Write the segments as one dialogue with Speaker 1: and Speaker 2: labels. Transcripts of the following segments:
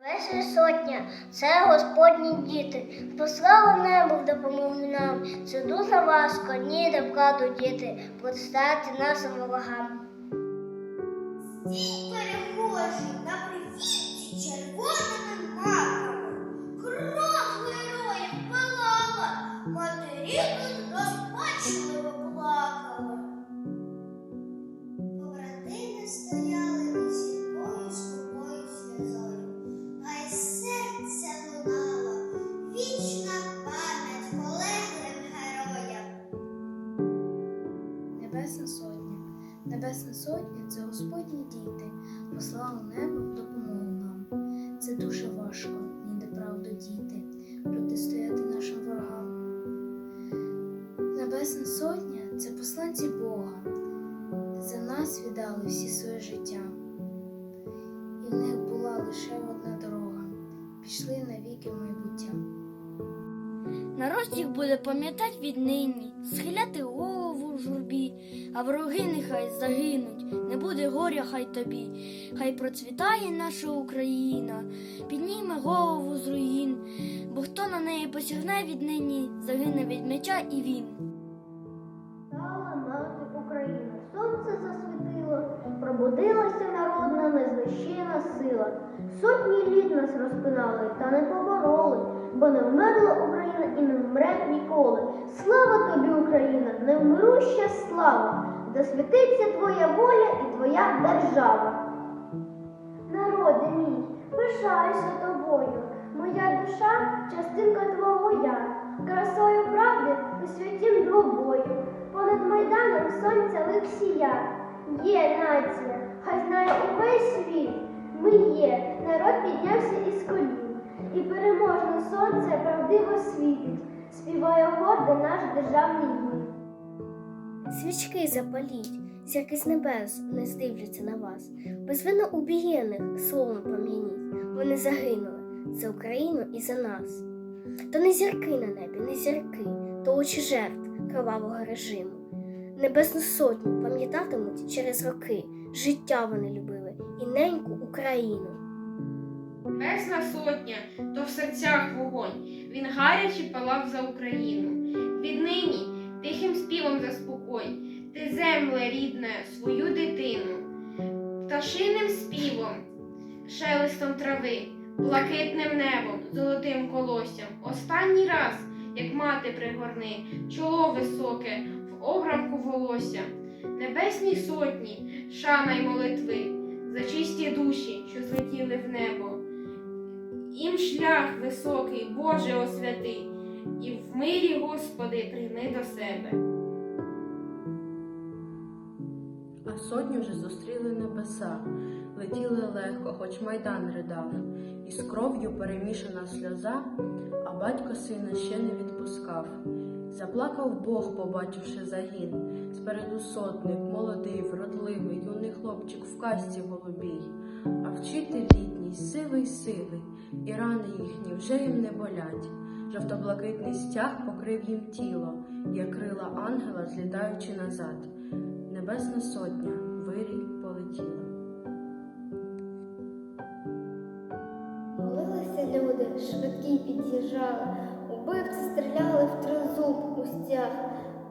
Speaker 1: Весна сотня це Господні діти. послало небо в допомогу нам. Це дуже важко, ні до вкладу діти, протистояти нашим ворогам.
Speaker 2: Стій перехожі на привітці червоними
Speaker 3: Народ буде пам'ятати віднині, схиляти голову в журбі, а вороги нехай загинуть, не буде горя хай тобі. Хай процвітає наша Україна, підніме голову з руїн, бо хто на неї посягне віднині, загине від меча і він.
Speaker 1: Стала мати Україна, сонце засвітило, пробудилася народна незнищена сила. Сотні літ нас розпинали, та не побороли, бо не вмерла Україна і не вмре ніколи. Слава тобі, Україна, невмируща слава, де світиться твоя воля і твоя держава. Народи мій, пишаюся тобою, моя душа частинка твого я, красою правди у святім двобою, понад майданом сонця Лексія. Є нація, хай знає увесь світ. Ми є, народ піднявся із співає наш державний гімн. Свічки запаліть, зірки з небес не здивляться на вас. Безвинно убієних словом пом'яніть. Вони загинули за Україну і за нас. То не зірки на небі, не зірки, то очі жертв кровавого режиму. Небесну сотню пам'ятатимуть через роки. Життя вони любили і неньку Україну.
Speaker 4: Небесна сотня, то в серцях вогонь. Він гаряче палав за Україну. Віднині тихим співом заспокой, ти земле рідне, свою дитину, пташиним співом, шелестом трави, блакитним небом, золотим колоссям. Останній раз, як мати пригорни, чоло високе, в обрамку волосся, небесній сотні, шана й молитви, за чисті душі, що злетіли в небо. Їм шлях високий, Боже освяти, і в мирі, Господи, прийми до себе.
Speaker 5: А сотню вже зустріли небеса, летіли легко, хоч майдан ридав, і з кров'ю перемішана сльоза, а батько сина ще не відпускав. Заплакав Бог, побачивши загін. Спереду сотник, молодий, вродливий, юний хлопчик в касті голубій, а вчитель літній, сивий, сивий, і рани їхні вже їм не болять. Жовто-блакитний стяг покрив їм тіло, як крила ангела, злітаючи назад. Небесна сотня вирій полетіла.
Speaker 6: Молилися люди, швидкі під'їжджали, убивці стріляли в тризуб у стяг,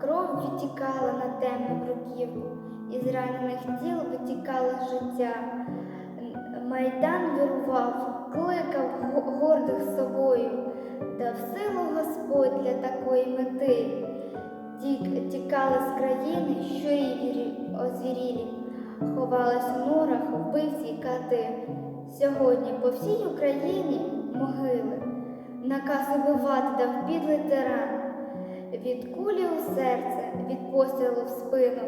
Speaker 6: кров відтікала на темну бруківку, із ранених тіл витікало життя. Майдан вирував, кликав гордих собою, дав силу Господь для такої мети. Тік, тікали з країни, що рівні озвірілі, ховались у норах вбивці й кати. Сьогодні по всій Україні могили, наказ убивати дав підлий тиран. Від кулі у серце, від пострілу в спину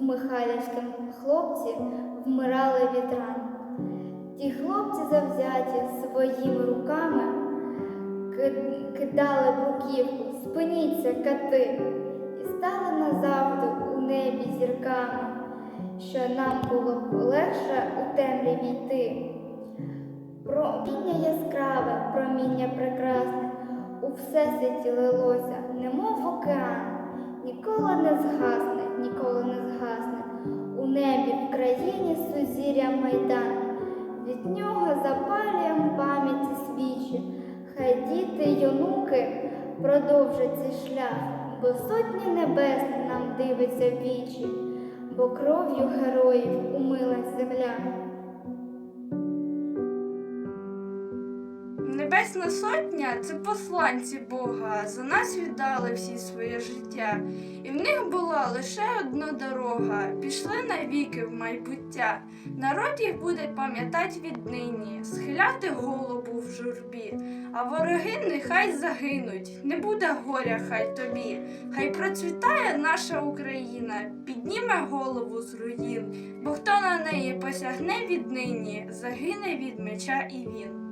Speaker 6: в Михайлівському хлопці вмирали від ран. Ті хлопці завзяті своїми руками кидали бруківку, спиніться кати, і стали назавжди у небі зірками, що нам було легше у темряві йти. Проміння яскраве, проміння прекрасне, у всесвіті лилося, немов океан, ніколи не згасне, ніколи не згасне. У небі в країні сузір'я майдан, від нього запалюєм онуки цей шлях, бо сотні небес нам дивиться вічі, бо кров'ю героїв умилась земля.
Speaker 7: Небесна сотня це посланці Бога, за нас віддали всі своє життя, і в них була лише одна дорога, пішли навіки в майбуття. Народ їх буде пам'ятать віднині, схиляти голову в журбі, а вороги нехай загинуть, не буде горя хай тобі. Хай процвітає наша Україна, підніме голову з руїн, бо хто на неї посягне віднині, загине від меча і він.